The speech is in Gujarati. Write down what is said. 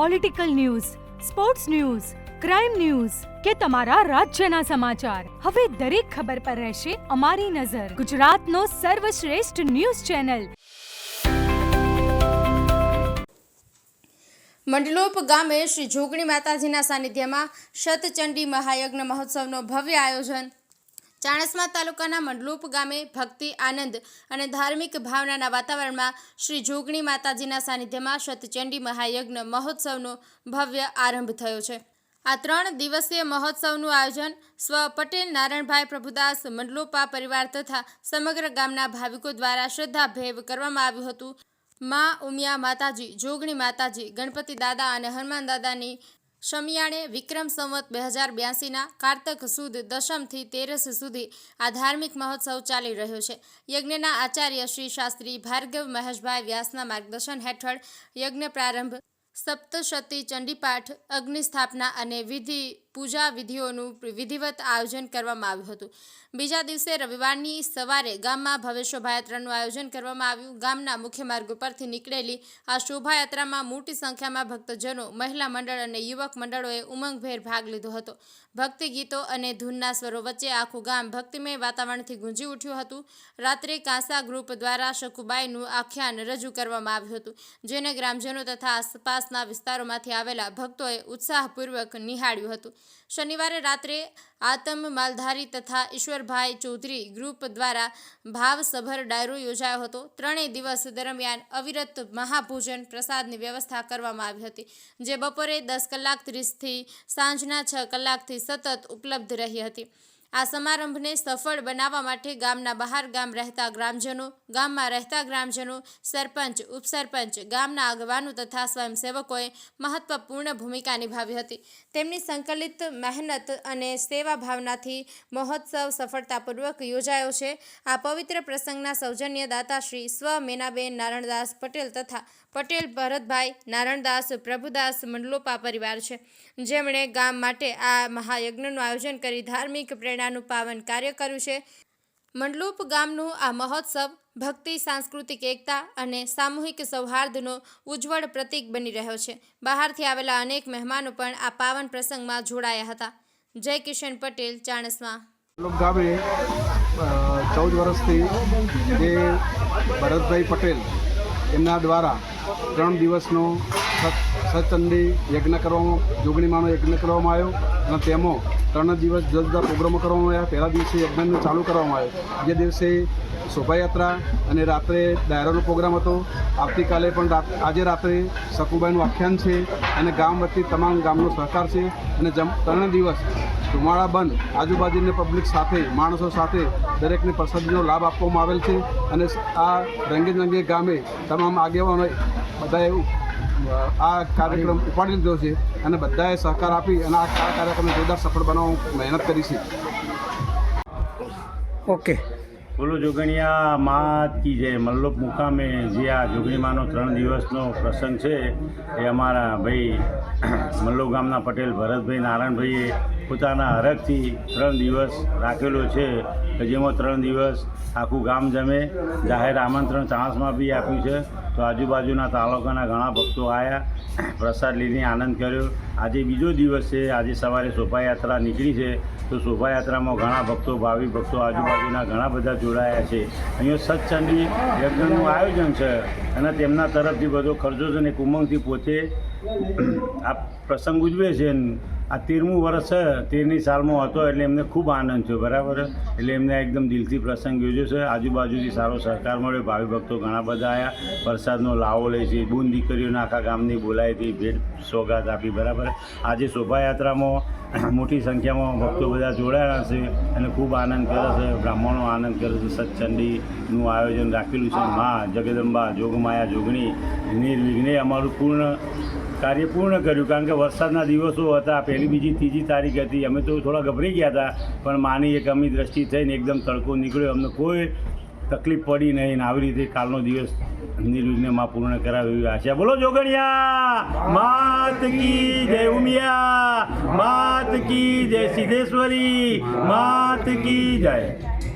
Political news sports news crime news કે તમારા રાજ્યના સમાચાર. હવે દરેક ખબર પર રહેશે અમારી નજર. ગુજરાતનો સર્વશ્રેષ્ઠ ન્યૂઝ ચેનલ. મંડલોપ ગામે શ્રી જોગણી માતાજીના સાનિધ્યમાં શતચંડી મહાયજ્ઞ મહોત્સવનો ભવ્ય આયોજન ચાણસ્મા તાલુકાના મંડલુપ ગામે ભક્તિ, આનંદ અને ધાર્મિક ભાવનાના વાતાવરણમાં શ્રી જોગણી માતાજીના સાનિધ્યમાં શતચંડી મહાયજ્ઞ મહોત્સવનો ભવ્ય આરંભ થયો છે. આ ત્રણ દિવસીય મહોત્સવનું આયોજન સ્વ પટેલ નારણભાઈ પ્રભુદાસ મંડલોપા પરિવાર તથા સમગ્ર ગામના ભાવિકો દ્વારા શ્રદ્ધાભેવ કરવામાં આવ્યું હતું. મા ઉમિયા માતાજી, જોગણી માતાજી, ગણપતિ દાદા અને હનુમાન દાદાની શમિયાણે વિક્રમ સંવત બે હજાર બ્યાસીના કારતક સુદ દશમથી તેરસ સુધી આ ધાર્મિક મહોત્સવ ચાલી રહ્યો છે. યજ્ઞના આચાર્ય શ્રી શાસ્ત્રી ભાર્ગવ મહેશભાઈ વ્યાસના માર્ગદર્શન હેઠળ યજ્ઞ પ્રારંભ, સપ્તશતી ચંડીપાઠ અગ્નિ સ્થાપના અને વિધિ પૂજા વિધિઓનું વિધિવત આયોજન કરવામાં આવ્યું હતું. બીજા દિવસે રવિવારની સવારે ગામમાં ભવ્ય શોભાયાત્રાનું આયોજન કરવામાં આવ્યું. ગામના મુખ્ય માર્ગ પરથી નીકળેલી આ શોભાયાત્રામાં મોટી સંખ્યામાં ભક્તજનો, મહિલા મંડળ અને યુવક મંડળોએ ઉમંગભેર ભાગ લીધો હતો. ભક્તિ ગીતો અને ધૂનના સ્વરો વચ્ચે આખું ગામ ભક્તિમય વાતાવરણથી ગુંજી ઉઠ્યું હતું. રાત્રે કાંસા ગ્રુપ દ્વારા શકુબાઈનું આખ્યાન રજૂ કરવામાં આવ્યું હતું, જેને ગ્રામજનો તથા આસપાસના વિસ્તારોમાંથી આવેલા ભક્તોએ ઉત્સાહપૂર્વક નિહાળ્યું હતું. શનિવારે રાત્રે આતમ માલધારી તથા ઈશ્વરભાઈ ચૌધરી ગ્રુપ દ્વારા ભાવસભર ડાયરો યોજાયો હતો. ત્રણેય દિવસ દરમિયાન અવિરત મહાભોજન પ્રસાદની વ્યવસ્થા કરવામાં આવી હતી, જે બપોરે દસ કલાક ત્રીસથી સાંજના છ કલાકથી સતત ઉપલબ્ધ રહી હતી. આ સમારંભને સફળ બનાવવા માટે ગામના બહાર ગામ રહેતા ગ્રામજનો, ગામમાં રહેતા ગ્રામજનો, સરપંચ, ઉપસરપંચ, ગામના આગેવાનો તથા સ્વયંસેવકોએ મહત્વપૂર્ણ ભૂમિકા નિભાવી હતી. તેમની સંકલિત મહેનત અને સેવા ભાવનાથી મહોત્સવ સફળતાપૂર્વક યોજાયો છે. આ પવિત્ર પ્રસંગના સૌજન્ય દાતાશ્રી સ્વ મેનાબેન નારણદાસ પટેલ તથા પટેલ, ભરતભાઈ, નારણદાસ, પ્રભુદાસ, મંડલોપા પરિવાર છે. જેમણે ગામ માટે આ મહાયજ્ઞનું આયોજન કરી ધાર્મિક પ્રેરણાનું પાવન કાર્ય કર્યું છે. મંડલોપ ગામનું આ મહોત્સવ ભક્તિ, સાંસ્કૃતિક એકતા અને સામૂહિક સૌહાર્દનો ઉજ્જવળ પ્રતીક બની રહ્યો છે. બહારથી આવેલા અનેક મહેમાનો પણ આ પાવન પ્રસંગમાં જોડાયા હતા. જય કિશન પટેલ, ચાણસ્મા. ગામે ચૌદ વર્ષથી જે ભરતભાઈ પટેલ એમના દ્વારા ત્રણ દિવસનો સતચંડી યજ્ઞ કરવામાં જોગણીમાંનો યજ્ઞ કરવામાં આવ્યો અને તેમાં ત્રણ દિવસ જુદા જુદા પ્રોગ્રામો કરવામાં આવ્યા. પહેલા દિવસે યજ્ઞને ચાલુ કરવામાં આવ્યો. જે દિવસે શોભાયાત્રા અને રાત્રે ડાયરાનો પ્રોગ્રામ હતો. આવતીકાલે પણ આજે રાત્રે સકુબાઈનું આખ્યાન છે અને ગામ વતી તમામ ગામનો સહકાર છે. અને જમ, ત્રણ દિવસ ધુમાળા બંધ, આજુબાજુની પબ્લિક સાથે, માણસો સાથે દરેકને પ્રસાદીનો લાભ આપવામાં આવેલ છે. અને આ રંગે ગામે તમામ આગેવાનો બધાએ આ કાર્યક્રમ ઉપાડી લીધો છે અને બધાએ સહકાર આપી અને આ આ કાર્યક્રમને જોરદાર સફળ બનાવવા મહેનત કરી છે. ઓકે. બોલો જોગણિયા માત કી જય. મલ્લોપ મુકામે જે આ જોગણીમાંનો ત્રણ દિવસનો પ્રસંગ છે એ અમારા ભાઈ મલ્લો ગામના પટેલ ભરતભાઈ નારાયણભાઈએ પોતાના હરખથી ત્રણ દિવસ રાખેલો છે કે જેમાં ત્રણ દિવસ આખું ગામ જમે. જાહેર આમંત્રણ ચાણસમાં બી આપ્યું છે. તો આજુબાજુના તાલુકાના ઘણા ભક્તો આવ્યા પ્રસાદ લઈને આનંદ કર્યો. આજે બીજો દિવસ છે. આજે સવારે શોભાયાત્રા નીકળી છે. તો શોભાયાત્રામાં ઘણા ભક્તો, ભાવિ ભક્તો આજુબાજુના ઘણા બધા જોડાયા છે. અહીંયા સત્સંગી યજ્ઞનું આયોજન છે. અને તેમના તરફથી બધો ખર્ચો છે ને કુમંગથી પોતે આ પ્રસંગ ઉજવે છે આ તેરમું વર્ષ છે, તેરની સાલમાં હતો એટલે એમને ખૂબ આનંદ થયો, બરાબર? એટલે એમને એકદમ દિલથી પ્રસંગ યોજ્યો છે. આજુબાજુથી સારો સહકાર મળ્યો. ભાવિ ભક્તો ઘણા બધા આવ્યા પ્રસાદનો લાવો લે છે, બૂન દીકરીઓને આખા ગામની બોલાવી હતી, ભેટ સોગાત આપી, બરાબર? આજે શોભાયાત્રામાં મોટી સંખ્યામાં ભક્તો બધા જોડાયા છે અને ખૂબ આનંદ કરે છે. બ્રાહ્મણો આનંદ કરે છે. સત્સંડીનું આયોજન રાખેલું છે. મા જગદંબા જોગમાયા જોગણી, નિર્વિઘ્ને અમારું પૂર્ણ કાર્ય પૂર્ણ કર્યું કારણ કે વરસાદના દિવસો હતા, પહેલી બીજી ત્રીજી તારીખ હતી. અમે તો થોડા ગભરાઈ ગયા હતા, પણ માની એક અમી દ્રષ્ટિ થઈને એકદમ તડકો નીકળ્યો. અમને કોઈ તકલીફ પડી નહીં ને આવી રીતે કાલનો દિવસ નિર્વિઘ્નમાં પૂર્ણ કરાવ્યું આશા. બોલો, જોગણિયા! માત કી જય ઉમિયા! માત કી જય સિદ્ધેશ્વરી! માત કી જય.